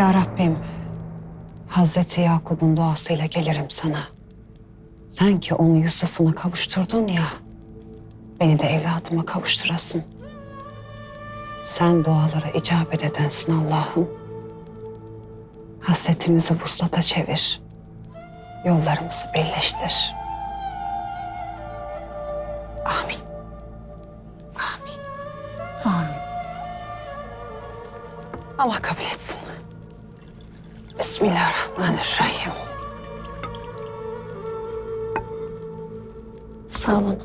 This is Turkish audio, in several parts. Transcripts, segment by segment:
Ya Rabbim, Hazreti Yakup'un duasıyla gelirim sana. Sen ki onu Yusuf'una kavuşturdun ya, beni de evladıma kavuşturasın. Sen dualara icabet edensin Allah'ım. Hasretimizi vuslata çevir. Yollarımızı birleştir. Amin. Amin. Amin. Allah kabul etsin. Bismillahirrahmanirrahim. Sağ olun.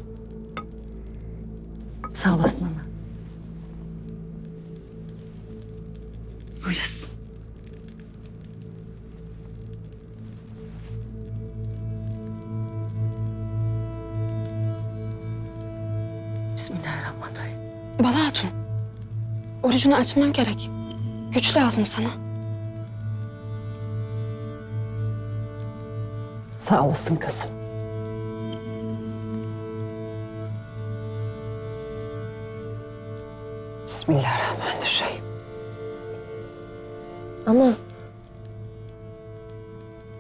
Sağ olasın ana. Buyurasın. Bismillahirrahmanirrahim. Bala Hatun, orucunu açman gerek. Güç lazım sana. Sağ olasın kızım. Bismillahirrahmanirrahim. Ana.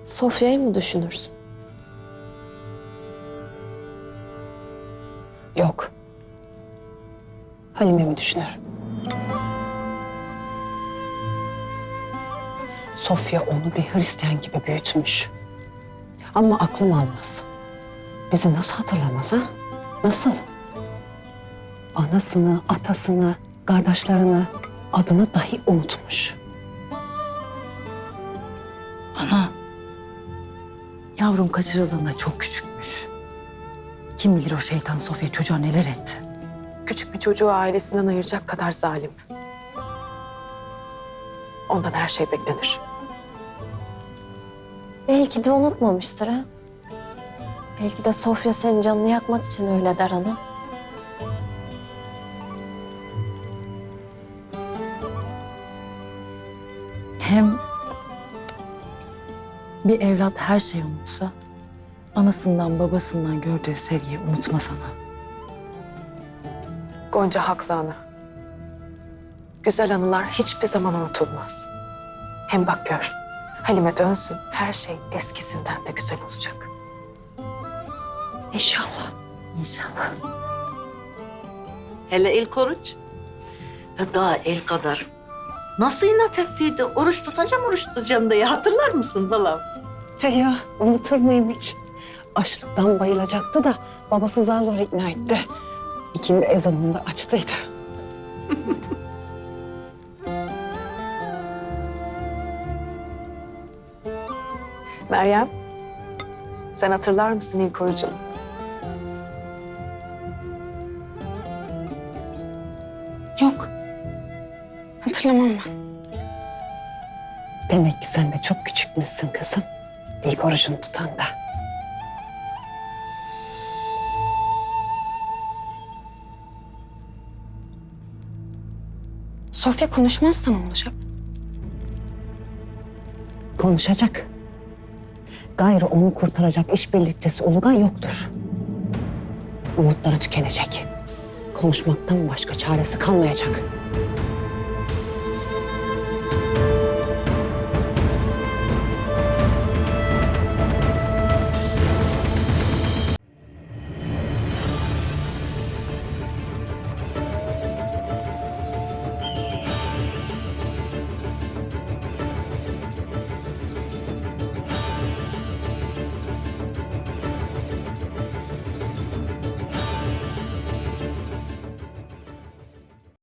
Sofya'yı mı düşünürsün? Yok. Halime'mi düşünüyorum. Sofya onu bir Hristiyan gibi büyütmüş. Ama aklım almaz. Bizi nasıl hatırlamaz ha? Nasıl? Anasını, atasını, kardeşlerini, adını dahi unutmuş. Ana. Yavrum kaçırıldığında çok küçükmüş. Kim bilir o şeytan Sofya çocuğa neler etti. Küçük bir çocuğu ailesinden ayıracak kadar zalim. Ondan her şey beklenir. Belki de unutmamıştır ha. Belki de Sofya senin canını yakmak için öyle der ana. Hem bir evlat her şeyi unutsa, anasından babasından gördüğü sevgiyi unutmaz ana. Gonca haklı ana. Güzel anılar hiçbir zaman unutulmaz. Hem bak gör, Halime dönsün, her şey eskisinden de güzel olacak. İnşallah. İnşallah. Hele ilk oruç. Ya daha el kadar. Nasıl inat ettiydi? Oruç tutacağım, oruç tutacağım diye hatırlar mısın balam? He ya, unutur muyum hiç? Açlıktan bayılacaktı da babası zar zor ikna etti. İkindi ezanında açtıydı. Meryem, sen hatırlar mısın ilk orucunu? Yok. Hatırlamam ben. Demek ki sen de çok küçükmüşsün kızım. İlk orucunu tutan da. Sofya konuşmazsa ne olacak? Konuşacak. Gayrı onu kurtaracak işbirlikçisi Ulugan yoktur. Umutları tükenecek. Konuşmaktan başka çaresi kalmayacak.